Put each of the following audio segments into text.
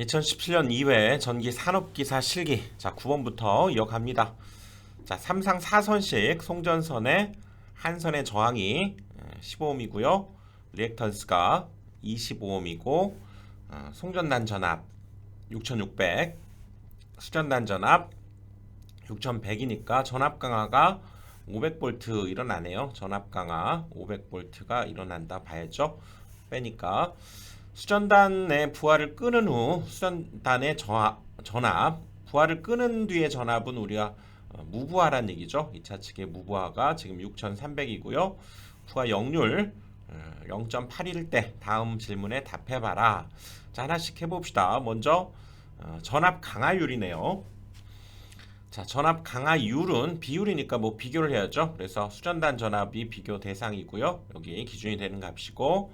2017년 2회 전기 산업기사 실기 자 9번부터 이어갑니다. 자 삼상 4선씩 송전선의 한 선의 저항이 15ohm이고요. 리액턴스가 25ohm이고 어, 송전단 전압 6600 수전단 전압 6100이니까 전압 강화가 500V 일어나네요. 전압 강화 500V가 일어난다 봐야죠. 빼니까 수전단의 부하를 끄는 후 수전단의 전압 부하를 끄는 뒤의 전압은 우리가 어, 무부하란 얘기죠. 2차 측의 무부하가 지금 6,300이고요. 부하 역률 0.8일 때 다음 질문에 답해봐라. 자 하나씩 해봅시다. 먼저 어, 전압 강화율이네요. 자 전압 강화율은 비율이니까 뭐 비교를 해야죠. 그래서 수전단 전압이 비교 대상이고요. 여기 기준이 되는 값이고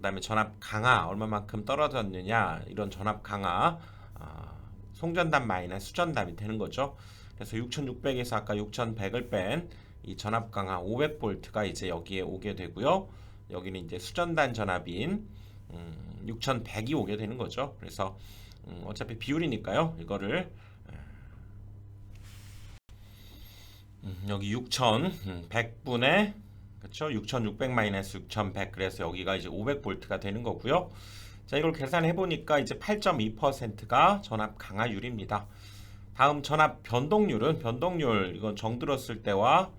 그 다음에 전압 강화 얼마만큼 떨어졌느냐 이런 전압 강화 어, 송전단 마이너스 수전단이 되는 거죠. 그래서 6600에서 아까 6100을 뺀 이 전압 강화 500V가 이제 여기에 오게 되고요. 여기는 이제 수전단 전압인 음, 6100이 오게 되는 거죠. 그래서 음, 어차피 비율이니까요. 이거를 음, 여기 6100분의 그렇죠? 6600 마이너스 6100 그래서 여기가 이제 500볼트가 되는 거고요. 자, 이걸 계산해 보니까 이제 8.2%가 전압 강화율입니다. 다음 전압 변동률은 변동률 이건 정 들었을 때와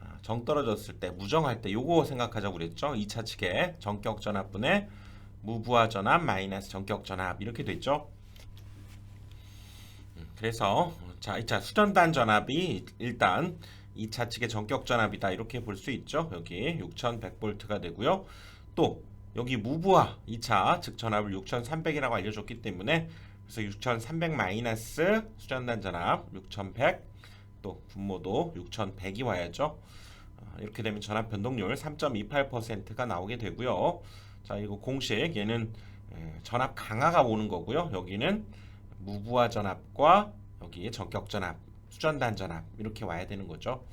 아, 정 떨어졌을 때 무정할 때 요거 생각하자고 그랬죠. 2차 측에 정격 전압분의 무부하 전압 마이너스 정격 전압 이렇게 됐죠. 음, 그래서 자, 이차 수전단 전압이 일단 2차 측의 전격 전압이다 이렇게 볼 수 있죠. 여기 6100V가 되고요. 또 여기 무부하 2차 즉 전압을 6300이라고 알려줬기 때문에 그래서 6300 마이너스 수전단 전압 6100 또 분모도 6100이 와야죠. 어, 이렇게 되면 전압 변동률 3.28%가 나오게 되고요. 자 이거 공식 얘는 전압 강화가 오는 거고요. 여기는 무부하 전압과 여기 전격 전압 수전단 전압 이렇게 와야 되는 거죠.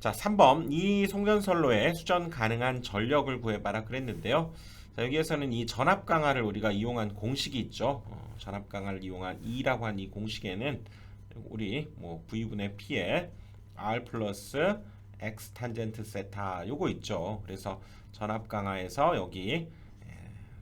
자, 3번 이 송전선로에 수전 가능한 전력을 구해봐라 그랬는데요. 자, 여기에서는 이 전압 강화를 우리가 이용한 공식이 있죠. 어, 전압 강화를 이용한 E라고 한 이 공식에는 우리 뭐 V분의 P에 R 플러스 X 탄젠트 세타 요거 있죠. 그래서 전압 강화에서 여기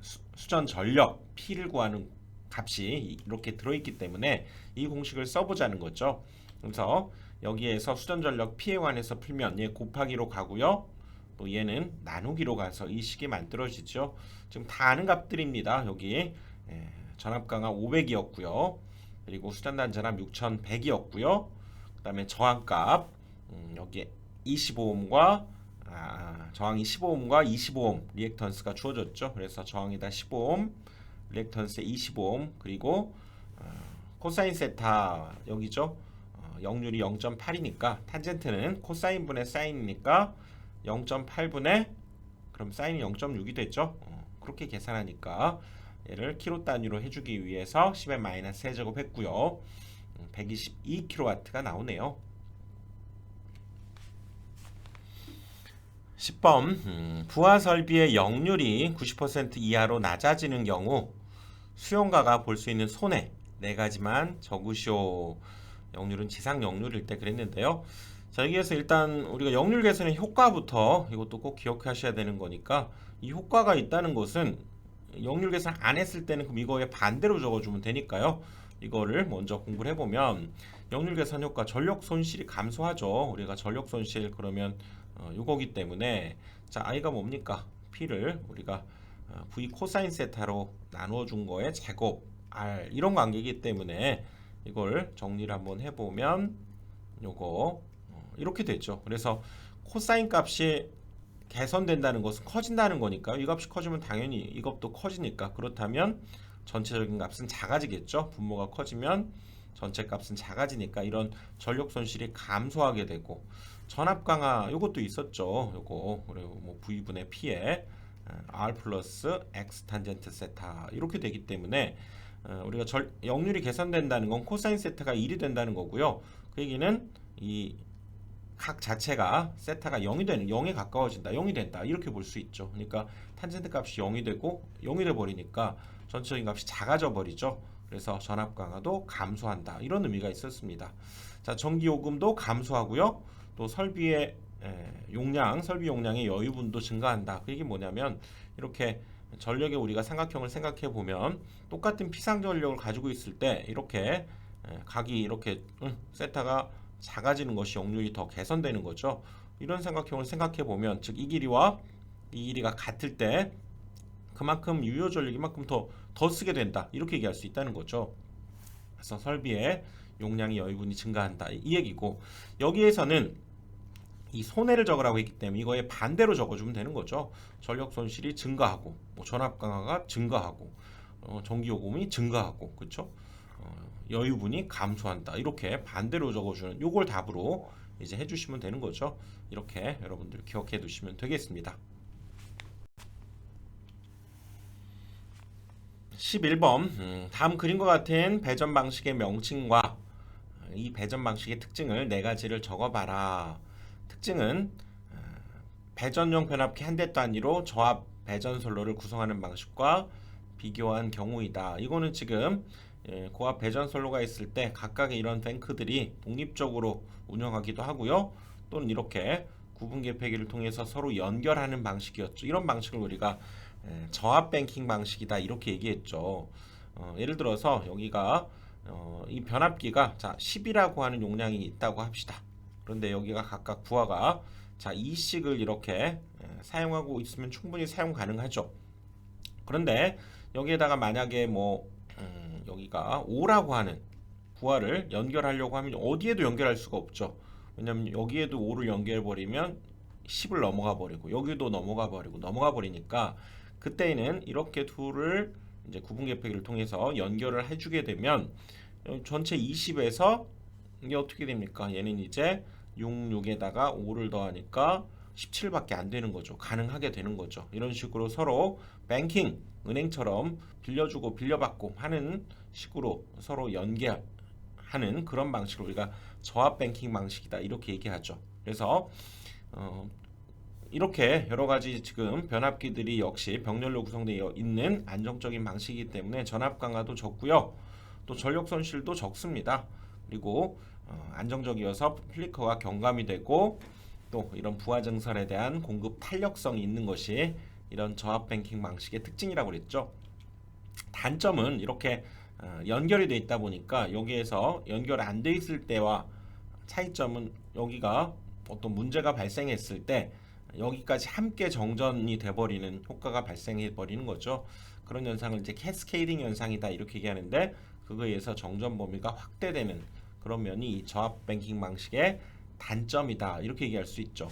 수, 전 전력 P를 구하는 값이 이렇게 들어있기 때문에 이 공식을 써보자는 거죠. 그래서 여기에서 수전전력 P에 관해서 풀면 얘 곱하기로 가고요. 또 얘는 나누기로 가서 이 식이 만들어지죠. 지금 다 아는 값들입니다. 여기 예, 전압 강화 500이었고요. 그리고 수전단 전압 6100이었고요. 그 다음에 저항값 음, 여기 25옴과 아, 저항이 15옴과 25옴 리액턴스가 주어졌죠. 그래서 저항이다 15옴, 리액턴스 25옴 그리고 어, 코사인 세타 여기죠. 역률이 0.8이니까 탄젠트는 코사인 분의 사인이니까 0.8분의 그럼 사인이 0.6이 됐죠. 어, 그렇게 계산하니까 얘를 킬로 단위로 해주기 위해서 10의 마이너스 세제곱 했고요. 122kW가 음, 나오네요. 10번 음, 부하 설비의 역률이 90% 이하로 낮아지는 경우 수용가가 볼 수 있는 손해 네 가지만 적으시오. 역률은 지상 역률일 때 그랬는데요. 자 여기에서 일단 우리가 역률 개선의 효과부터 이것도 꼭 기억하셔야 되는 거니까 이 효과가 있다는 것은 역률 개선 안 했을 때는 그럼 이거에 반대로 적어주면 되니까요. 이거를 먼저 공부를 해보면 역률 개선 효과 전력 손실이 감소하죠. 우리가 전력 손실 그러면 어, 요거기 때문에 자 i가 뭡니까? p를 우리가 어, v 코사인 세타로 나누어 준 거에 제곱 r 이런 관계이기 때문에 이걸 정리를 한번 해보면 요거 어, 이렇게 되죠. 그래서 코사인 값이 개선된다는 것은 커진다는 거니까 이 값이 커지면 당연히 이것도 커지니까 그렇다면 전체적인 값은 작아지겠죠. 분모가 커지면 전체 값은 작아지니까 이런 전력 손실이 감소하게 되고 전압 강화 이것도 있었죠. 요거 그리고 뭐 V분의 P에 R 플러스 X 탄젠트 세타 이렇게 되기 때문에 어, 우리가 절, 역률이 개선된다는 건 코사인 세타가 1이 된다는 거고요. 그 얘기는 이 각 자체가 세타가 0이 되는 0에 가까워진다. 0이 된다. 이렇게 볼 수 있죠. 그러니까 탄젠트 값이 0이 되고 0이 돼 버리니까 전체적인 값이 작아져 버리죠. 그래서 전압 강화도 감소한다. 이런 의미가 있었습니다. 자, 전기 요금도 감소하고요. 또 설비의 에, 용량, 설비 용량의 여유분도 증가한다. 그 얘기 뭐냐면 이렇게 전력의 우리가 삼각형을 생각해 보면 똑같은 피상 전력을 가지고 있을 때 이렇게 에, 각이 이렇게 음, 세타가 작아지는 것이 역률이 더 개선되는 거죠. 이런 삼각형을 생각해 보면 즉 이 길이와 이 길이가 같을 때 그만큼 유효 전력이 만큼 더, 더 쓰게 된다. 이렇게 얘기할 수 있다는 거죠. 그래서 설비의 용량이 여유분이 증가한다. 이 얘기고 여기에서는 이 손해를 적으라고 했기 때문에 이거에 반대로 적어주면 되는 거죠. 전력 손실이 증가하고 뭐 전압 강화가 증가하고 어, 전기 요금이 증가하고 그렇죠. 어, 여유분이 감소한다. 이렇게 반대로 적어주는 요걸 답으로 이제 해주시면 되는 거죠. 이렇게 여러분들 기억해 두시면 되겠습니다. 11번 음, 다음 그림과 같은 배전 방식의 명칭과 이 배전 방식의 특징을 네 가지를 적어봐라. 특징은 어, 배전용 변압기 한 대 단위로 저압 배전 선로를 구성하는 방식과 비교한 경우이다. 이거는 지금 예, 고압 배전 선로가 있을 때 각각의 이런 뱅크들이 독립적으로 운영하기도 하고요. 또는 이렇게 구분 개폐기를 통해서 서로 연결하는 방식이었죠. 이런 방식을 우리가 예, 저압 뱅킹 방식이다 이렇게 얘기했죠. 어, 예를 들어서 여기가 어, 이 변압기가 자 10이라고 하는 용량이 있다고 합시다. 그런데 여기가 각각 부하가 자 2씩을 이렇게 예, 사용하고 있으면 충분히 사용 가능하죠. 그런데 여기에다가 만약에 뭐 음, 여기가 5라고 하는 부하를 연결하려고 하면 어디에도 연결할 수가 없죠. 왜냐면 여기에도 5를 연결해 버리면 10을 넘어가 버리고 여기도 넘어가 버리고 넘어가 버리니까 그때는 이렇게 둘을 이제 구분 개폐기를 통해서 연결을 해주게 되면 전체 20에서 이게 어떻게 됩니까? 얘는 이제 6, 6에다가 5를 더하니까 17밖에 안 되는 거죠. 가능하게 되는 거죠. 이런 식으로 서로 뱅킹 은행처럼 빌려주고 빌려받고 하는 식으로 서로 연계하는 그런 방식을 우리가 저압 뱅킹 방식이다 이렇게 얘기하죠. 그래서 어, 이렇게 여러 가지 지금 변압기들이 역시 병렬로 구성되어 있는 안정적인 방식이기 때문에 전압 강화도 적고요. 또 전력 손실도 적습니다. 그리고 어, 안정적이어서 플리커가 경감이 되고 또 이런 부하 증설에 대한 공급 탄력성이 있는 것이 이런 저압 뱅킹 방식의 특징이라고 그랬죠. 단점은 이렇게 어, 연결이 돼 있다 보니까 여기에서 연결 안 돼 있을 때와 차이점은 여기가 어떤 문제가 발생했을 때 여기까지 함께 정전이 돼버리는 효과가 발생해 버리는 거죠. 그런 현상을 이제 캐스케이딩 현상이다 이렇게 얘기하는데 그거에 의해서 정전 범위가 확대되는 그런 면이 이 저압 뱅킹 방식의 단점이다 이렇게 얘기할 수 있죠.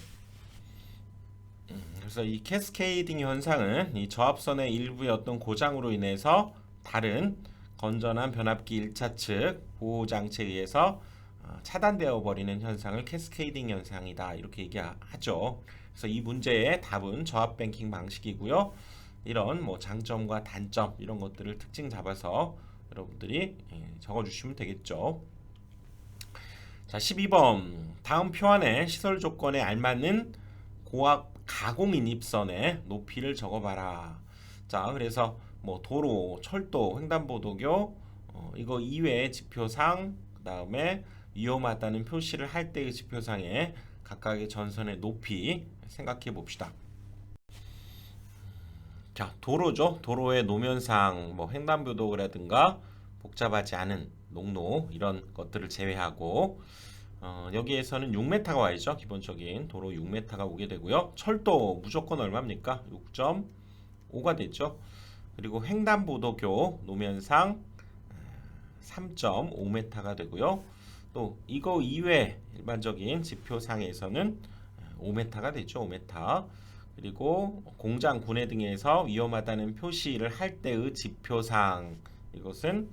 음, 그래서 이 캐스케이딩 현상은 이 저압선의 일부의 어떤 고장으로 인해서 다른 건전한 변압기 1차 측 보호 장치에 의해서 어, 차단되어 버리는 현상을 캐스케이딩 현상이다 이렇게 얘기하죠. 그래서 이 문제의 답은 저압 뱅킹 방식이고요. 이런 뭐 장점과 단점 이런 것들을 특징 잡아서 여러분들이 예, 적어주시면 되겠죠. 자, 12번 다음 표안에 시설 조건에 알맞는 고압 가공 인입선의 높이를 적어봐라. 자, 그래서 뭐 도로, 철도, 횡단보도교 어, 이거 이외의 지표상 그 다음에 위험하다는 표시를 할 때의 지표상에 각각의 전선의 높이 생각해 봅시다. 자, 도로죠. 도로의 노면상, 뭐 횡단보도라든가 복잡하지 않은 농로 이런 것들을 제외하고 어, 여기에서는 6m가 와야죠. 기본적인 도로 6m가 오게 되고요. 철도 무조건 얼마입니까? 6.5가 됐죠. 그리고 횡단보도교 노면상 3.5m가 되고요. 또 이거 이외 일반적인 지표상에서는 5m가 되죠. 5m. 그리고 공장 군내 등에서 위험하다는 표시를 할 때의 지표상 이것은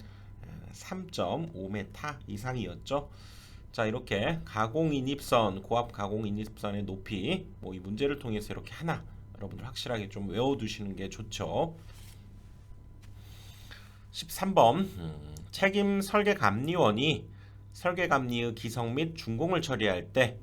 3.5m 이상이었죠. 자 이렇게 가공인입선 고압 가공인입선의 높이 뭐 이 문제를 통해서 이렇게 하나 여러분들 확실하게 좀 외워두시는 게 좋죠. 13번 음, 책임 설계감리원이 설계감리의 기성 및 준공을 처리할 때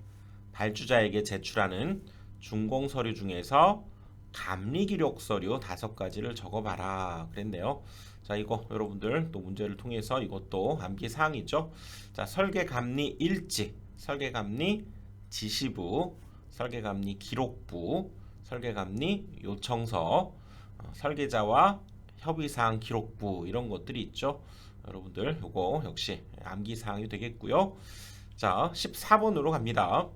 발주자에게 제출하는 준공 서류 중에서 감리 기록 서류 다섯 가지를 적어봐라 그랬네요. 자 이거 여러분들 또 문제를 통해서 이것도 암기 사항이죠. 자 설계 감리 일지, 설계 감리 지시부, 설계 감리 기록부, 설계 감리 요청서, 어, 설계자와 협의 사항 기록부 이런 것들이 있죠. 여러분들 요거 역시 암기 사항이 되겠고요. 자 14번으로 갑니다.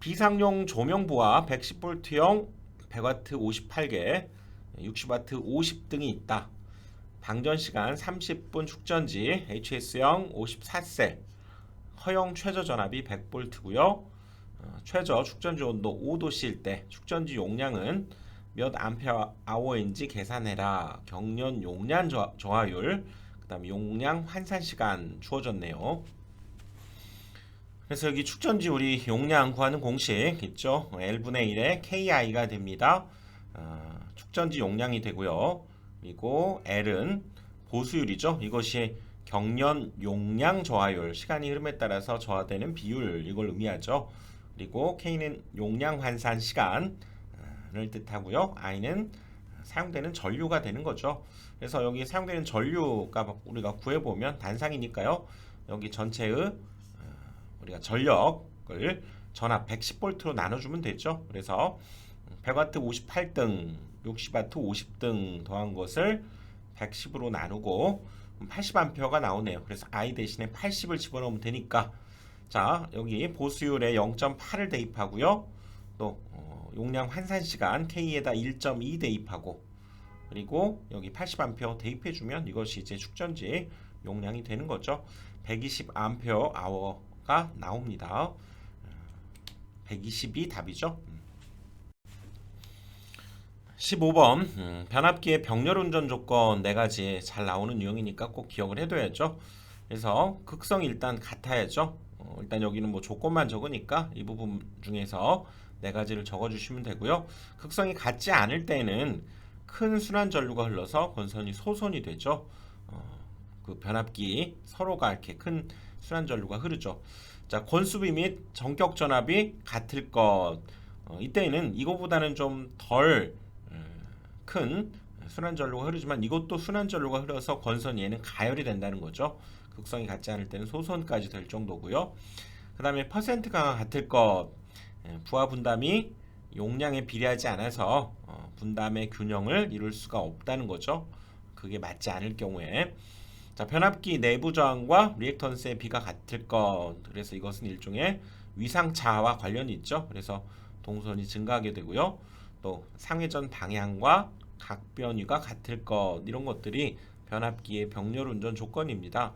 비상용 조명부와 110V형 100W 58개, 60W 50등이 있다. 방전 시간 30분 축전지 HS형 54셀 허용 최저 전압이 100V고요. 어, 최저 축전지 온도 5도씨일 때 축전지 용량은 몇 암페어 아워인지 계산해라. 경련 용량 저- 저하 율, 그 다음에 용량 환산 시간 주어졌네요. 그래서 여기 축전지 우리 용량 구하는 공식 있죠? L분의 1의 KI가 됩니다. 어, 축전지 용량이 되고요. 그리고 L은 보수율이죠. 이것이 경련 용량 저하율, 시간이 흐름에 따라서 저하되는 비율 이걸 의미하죠. 그리고 K는 용량 환산 시간을 뜻하고요. I는 사용되는 전류가 되는 거죠. 그래서 여기 사용되는 전류가 우리가 구해보면 단상이니까요. 여기 전체의 우리가 전력을 전압 110V로 나눠주면 되죠. 그래서 100W 58등, 60W 50등 더한 것을 110으로 나누고 80A가 나오네요. 그래서 I 대신에 80을 집어넣으면 되니까 자 여기 보수율에 0.8을 대입하고요. 또 어, 용량 환산 시간 K에다 1.2 대입하고 그리고 여기 80A 대입해주면 이것이 이제 축전지 용량이 되는 거죠. 120A hour가 나옵니다. 120이 답이죠. 15번 음, 변압기의 병렬 운전 조건 네 가지 잘 나오는 유형이니까 꼭 기억을 해둬야죠. 그래서 극성 일단 같아야죠. 어, 일단 여기는 뭐 조건만 적으니까 이 부분 중에서 네 가지를 적어주시면 되고요. 극성이 같지 않을 때는 큰 순환 전류가 흘러서 건선이 소선이 되죠. 어, 그 변압기 서로가 이렇게 큰 순환 전류가 흐르죠. 자 권수비 및 전격 전압이 같을 것. 어, 이때는 이거보다는 좀 덜 큰 순환 전류가 흐르지만 이것도 순환 전류가 흘러서 건선이 얘는 가열이 된다는 거죠. 극성이 같지 않을 때는 소선까지 될 정도고요. 그 다음에 퍼센트가 같을 것 예, 부하 분담이 용량에 비례하지 않아서 어, 분담의 균형을 이룰 수가 없다는 거죠. 그게 맞지 않을 경우에 자 변압기 내부 저항과 리액턴스의 비가 같을 것 그래서 이것은 일종의 위상차와 관련이 있죠. 그래서 동선이 증가하게 되고요. 또 상회전 방향과 각변위가 같을 것 이런 것들이 변압기의 병렬 운전 조건입니다.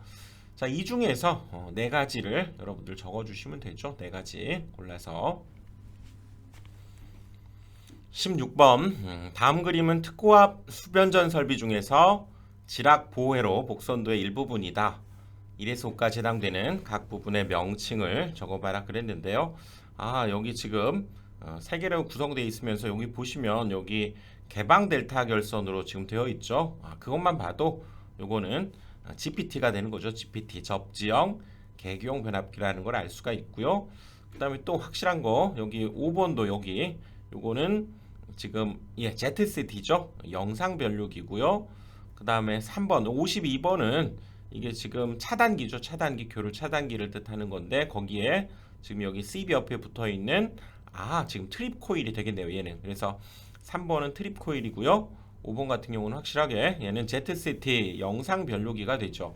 자, 이 중에서 어, 네 가지를 여러분들 적어 주시면 되죠. 네 가지 골라서 16번 음, 다음 그림은 특고압 수변전 설비 중에서 지락 보호회로 복선도의 일부분이다. 1에서 5까지 해당되는 각 부분의 명칭을 적어봐라 그랬는데요. 아 여기 지금 어, 세 개로 구성되어 있으면서 여기 보시면 여기 개방 델타 결선으로 지금 되어 있죠. 아, 그것만 봐도 요거는 GPT가 되는 거죠. GPT 접지형 개교용 변압기라는 걸 알 수가 있고요. 그다음에 또 확실한 거 여기 5번도 여기 요거는 지금 예 ZCT죠. 영상 변류기고요. 그다음에 3번 52번은 이게 지금 차단기죠. 차단기 교류 차단기를 뜻하는 건데 거기에 지금 여기 CB 옆에 붙어 있는 아 지금 트립 코일이 되겠네요. 얘는 그래서 3번은 트립 코일이고요. 5번 같은 경우는 확실하게 얘는 ZCT 영상 변류기가 되죠.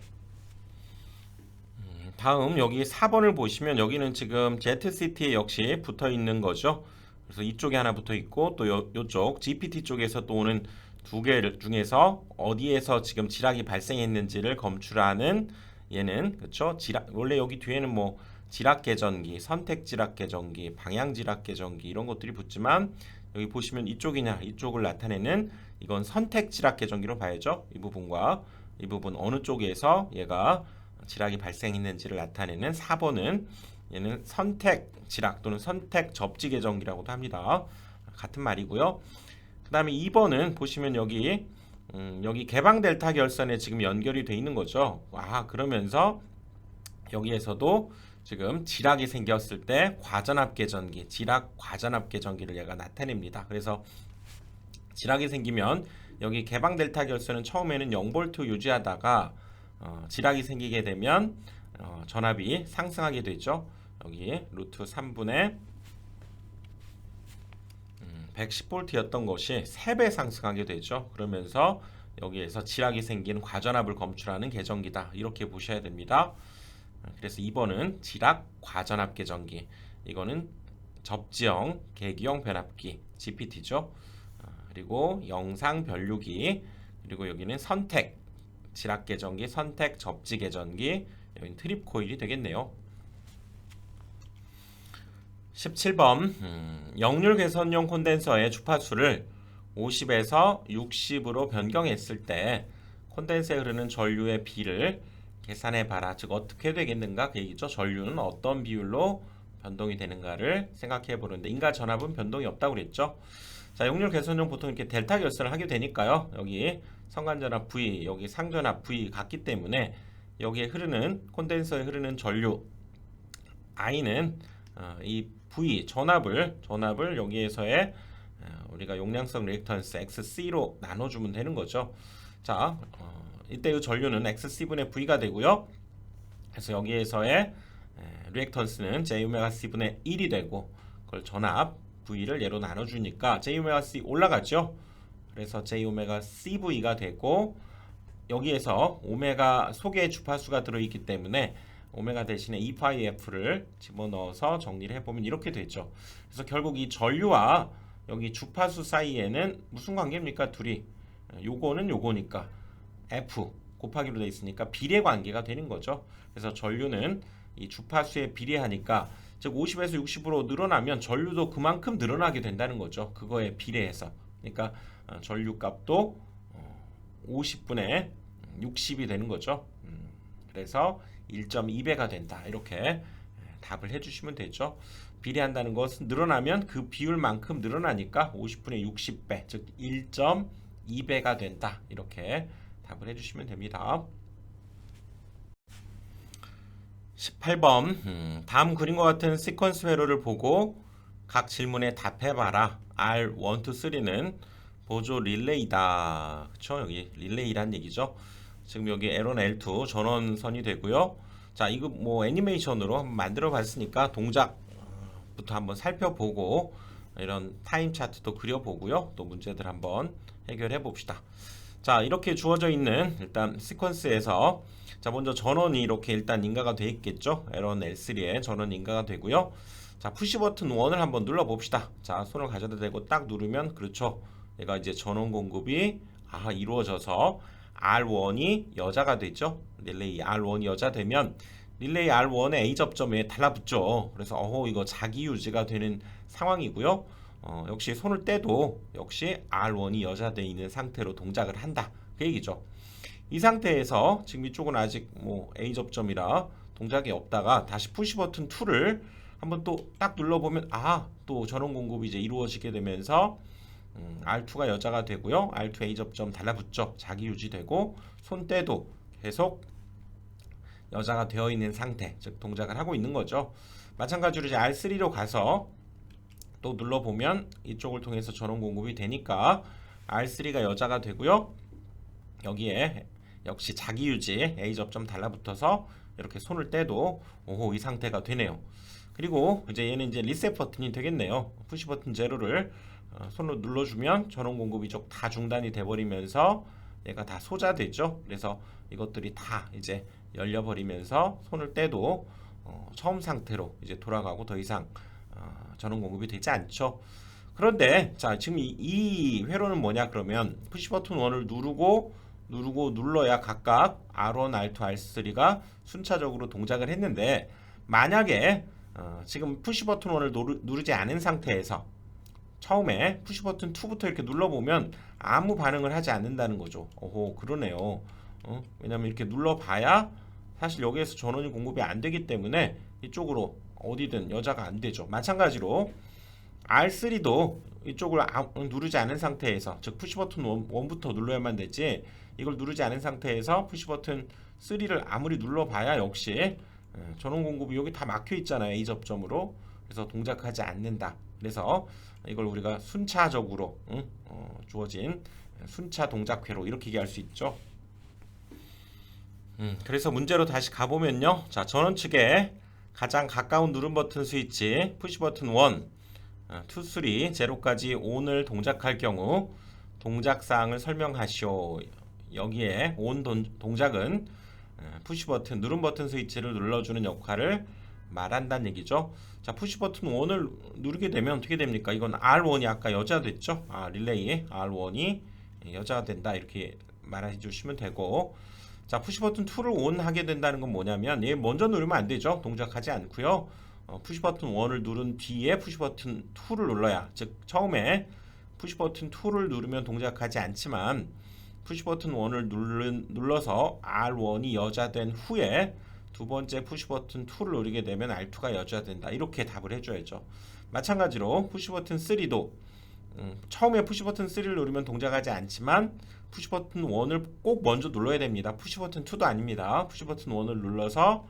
음, 다음 여기 4번을 보시면 여기는 지금 ZCT에 역시 붙어 있는 거죠. 그래서 이쪽에 하나 붙어 있고 또 요, 요쪽 GPT 쪽에서 또 오는 두 개 중에서 어디에서 지금 지락이 발생했는지를 검출하는 얘는 그렇죠. 지락 원래 여기 뒤에는 뭐 지락 계전기, 선택 지락 계전기, 방향 지락 계전기 이런 것들이 붙지만 여기 보시면 이쪽이냐 이쪽을 나타내는 이건 선택 지락 계전기로 봐야죠. 이 부분과 이 부분 어느 쪽에서 얘가 지락이 발생했는지를 나타내는 4번은 얘는 선택 지락 또는 선택 접지 계전기라고도 합니다. 같은 말이고요. 그 다음에 2번은 보시면 여기 음, 여기 개방 델타 결선에 지금 연결이 돼 있는 거죠. 와 그러면서 여기에서도 지금 지락이 생겼을 때 과전압 계전기, 지락 과전압 계전기를 얘가 나타냅니다. 그래서 지락이 생기면 여기 개방 델타 결선은 처음에는 0볼트 유지하다가 어, 지락이 생기게 되면 어, 전압이 상승하게 되죠. 여기 루트 3분의 110볼트였던 것이 3배 상승하게 되죠. 그러면서 여기에서 지락이 생기는 과전압을 검출하는 계전기다. 이렇게 보셔야 됩니다. 그래서 2번은 지락 과전압 계전기. 이거는 접지형 계기형 변압기 GPT죠. 그리고 영상 변류기 그리고 여기는 선택 지락 계전기 선택 접지 계전기 여기는 트립 코일이 되겠네요. 17번 음, 역률 개선용 콘덴서의 주파수를 50에서 60으로 변경했을 때 콘덴서에 흐르는 전류의 비를 계산해 봐라. 즉 어떻게 되겠는가 그 얘기죠. 전류는 어떤 비율로 변동이 되는가를 생각해 보는데 인가 전압은 변동이 없다고 그랬죠. 자, 역률 개선용 보통 이렇게 델타 결선을 하게 되니까요. 여기 성간전압 V, 여기 상전압 V 같기 때문에 여기에 흐르는 콘덴서에 흐르는 전류 I는 어, 이 V 전압을 전압을 여기에서의 어, 우리가 용량성 리액턴스 XC로 나눠주면 되는 거죠. 자, 어, 이때 이 전류는 XC분의 V가 되고요. 그래서 여기에서의 에, 리액턴스는 J 오메가 C분의 1이 되고 그걸 전압 V를 얘로 나눠주니까 J 오메가 C 올라가죠. 그래서 J 오메가 CV가 되고 여기에서 오메가 속에 주파수가 들어있기 때문에 오메가 대신에 2파이F를 집어넣어서 정리를 해보면 이렇게 되죠. 그래서 결국 이 전류와 여기 주파수 사이에는 무슨 관계입니까? 둘이 요거는 요거니까 F 곱하기로 돼 있으니까 비례 관계가 되는 거죠. 그래서 전류는 이 주파수에 비례하니까 즉 50에서 60으로 늘어나면 전류도 그만큼 늘어나게 된다는 거죠. 그거에 비례해서. 그러니까 어, 전류 값도 50분의 60이 되는 거죠. 음, 그래서 1.2배가 된다. 이렇게 예, 답을 해주시면 되죠. 비례한다는 것은 늘어나면 그 비율만큼 늘어나니까 50분의 60배, 즉 1.2배가 된다. 이렇게 답을 해주시면 됩니다. 18번 음, 다음 그림과 같은 시퀀스 회로를 보고 각 질문에 답해봐라. R 1, 2, 3는 보조 릴레이다. 그쵸? 여기 릴레이란 얘기죠. 지금 여기 L1, L2 전원선이 되고요. 자, 이거 뭐 애니메이션으로 만들어 봤으니까 동작부터 한번 살펴보고 이런 타임 차트도 그려보고요. 또 문제들 한번 해결해 봅시다. 자, 이렇게 주어져 있는 일단 시퀀스에서 자, 먼저 전원이 이렇게 일단 인가가 돼 있겠죠. L1, L3에 전원 인가가 되고요. 자, 푸시 버튼 1을 한번 눌러 봅시다. 자, 손을 가져다 대고 딱 누르면 그렇죠. 얘가 이제 전원 공급이 아, 이루어져서 R1이 여자가 되죠. 릴레이 R1이 여자 되면 릴레이 R1의 A 접점에 달라붙죠. 그래서 어허 이거 자기 유지가 되는 상황이고요. 어, 역시 손을 떼도 역시 R1이 여자돼 있는 상태로 동작을 한다. 그 얘기죠. 이 상태에서 지금 이쪽은 아직 뭐 A 접점이라 동작이 없다가 다시 푸시 버튼 2를 한번 또 딱 눌러보면 아 또 전원 공급이 이제 이루어지게 되면서 음, R2가 여자가 되고요. R2 A 접점 달라붙죠. 자기 유지되고 손때도 계속 여자가 되어 있는 상태, 즉 동작을 하고 있는 거죠. 마찬가지로 이제 R3로 가서 또 눌러보면 이쪽을 통해서 전원 공급이 되니까 R3가 여자가 되고요. 여기에 역시 자기 유지 A 접점 달라붙어서 이렇게 손을 떼도 오호 이 상태가 되네요. 그리고 이제 얘는 이제 리셋 버튼이 되겠네요. 푸시 버튼 제로를 어, 손으로 눌러주면 전원 공급이 쪽 다 중단이 돼버리면서 얘가 다 소자되죠. 그래서 이것들이 다 이제 열려버리면서 손을 떼도 어, 처음 상태로 이제 돌아가고 더 이상 어, 전원 공급이 되지 않죠. 그런데 자 지금 이, 이 회로는 뭐냐 그러면 푸시 버튼 1을 누르고 누르고 눌러야 각각 R1, R2, R3가 순차적으로 동작을 했는데 만약에 어, 지금 푸시 버튼 1을 누르, 누르지 않은 상태에서 처음에 푸시 버튼 2부터 이렇게 눌러보면 아무 반응을 하지 않는다는 거죠. 오호 그러네요. 어? 왜냐면 이렇게 눌러봐야 사실 여기에서 전원이 공급이 안 되기 때문에 이쪽으로 어디든 여자가 안 되죠. 마찬가지로 R3도 이쪽을 아, 누르지 않은 상태에서 즉 푸시 버튼 1부터 눌러야만 되지 이걸 누르지 않은 상태에서 푸시 버튼 3를 아무리 눌러봐야 역시 예, 전원 공급이 여기 다 막혀 있잖아요. A 접점으로. 그래서 동작하지 않는다. 그래서 이걸 우리가 순차적으로 응? 어, 주어진 순차 동작 회로 이렇게 얘기할 수 있죠. 음, 그래서 문제로 다시 가보면요. 자, 전원 측에 가장 가까운 누른 버튼 스위치 푸시 버튼 1, 어, 2, 3, 0까지 ON을 동작할 경우 동작 사항을 설명하시오. 여기에 동- 동작은 어, 푸시 버튼 누른 버튼 스위치를 눌러주는 역할을 말한다는 얘기죠. 자, 푸시 버튼 1을 누르게 되면 어떻게 됩니까? 이건 R1이 아까 여자 됐죠? 아, 릴레이 R1이 여자가 된다 이렇게 말해 주시면 되고 자 푸시 버튼 2를 ON 하게 된다는 건 뭐냐면 얘 먼저 누르면 안 되죠. 동작하지 않고요. 어, 푸시 버튼 1을 누른 뒤에 푸시 버튼 2를 눌러야 즉 처음에 푸시 버튼 2를 누르면 동작하지 않지만 푸시 버튼 1을 누른, 눌러서 R1이 여자된 후에 두 번째 푸시 버튼 2를 누르게 되면 R2가 여자된다. 이렇게 답을 해줘야죠. 마찬가지로 푸시 버튼 3도 음, 처음에 푸시 버튼 3를 누르면 동작하지 않지만 푸시 버튼 1을 꼭 먼저 눌러야 됩니다. 푸시 버튼 2도 아닙니다. 푸시 버튼 1을 눌러서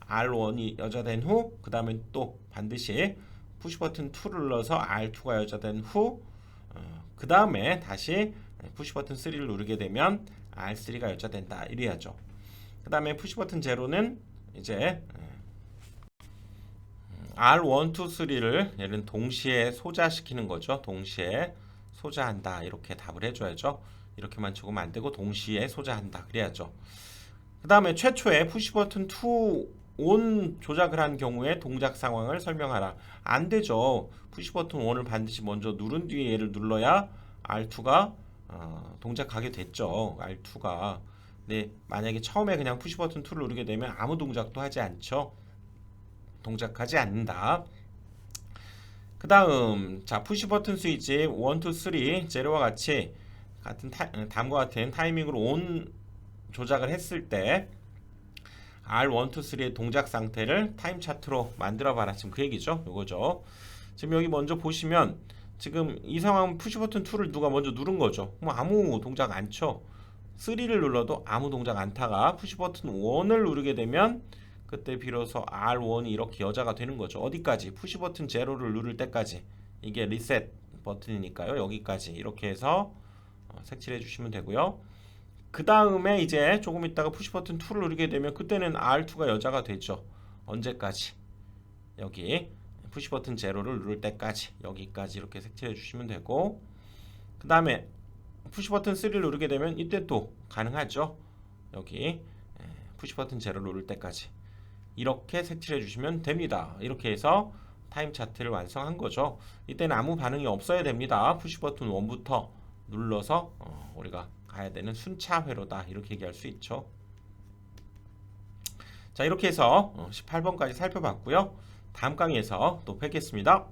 R1이 여자된 후, 그 다음에 또 반드시 푸시 버튼 2를 눌러서 R2가 여자된 후, 어, 그 다음에 다시 푸시 버튼 3를 누르게 되면 R3가 여자된다. 이래야죠. 그 다음에 푸시 버튼 0는 이제 R1, 2, 3를 얘는 동시에 소자시키는 거죠. 동시에 소자한다. 이렇게 답을 해줘야죠. 이렇게만 적으면 안 되고 동시에 소자한다. 그래야죠. 그 다음에 최초에 푸시 버튼 2 온 조작을 한 경우에 동작 상황을 설명하라. 안 되죠. 푸시 버튼 1을 반드시 먼저 누른 뒤에 얘를 눌러야 R2가 어, 동작하게 됐죠. R2가. 네, 만약에 처음에 그냥 푸시 버튼 2를 누르게 되면 아무 동작도 하지 않죠. 동작하지 않는다. 그 다음 자 푸시 버튼 스위치 1, 2, 3 제로와 같이 같은 타, 다음과 같은 타이밍으로 온 조작을 했을 때 R1, 2, 3의 동작 상태를 타임 차트로 만들어 봐라. 지금 그 얘기죠. 요거죠. 지금 여기 먼저 보시면 지금 이 상황 푸시 버튼 2를 누가 먼저 누른 거죠. 뭐 아무 동작 안 쳐. 3를 눌러도 아무 동작 않다가 푸시 버튼 1을 누르게 되면 그때 비로소 R1이 이렇게 여자가 되는 거죠. 어디까지? 푸시 버튼 제로를 누를 때까지. 이게 리셋 버튼이니까요. 여기까지 이렇게 해서 어, 색칠해 주시면 되고요. 그 다음에 이제 조금 있다가 푸시 버튼 2를 누르게 되면 그때는 R2가 여자가 되죠. 언제까지? 여기 푸시 버튼 제로를 누를 때까지 여기까지 이렇게 색칠해 주시면 되고 그 다음에 푸시 버튼 3를 누르게 되면 이때 또 가능하죠. 여기 예, 푸시 버튼 제로를 누를 때까지 이렇게 색칠해 주시면 됩니다. 이렇게 해서 타임 차트를 완성한 거죠. 이때는 아무 반응이 없어야 됩니다. 푸시 버튼 1부터 눌러서 어, 우리가 가야 되는 순차 회로다 이렇게 얘기할 수 있죠. 자 이렇게 해서 어, 18번까지 살펴봤고요. 다음 강의에서 또 뵙겠습니다.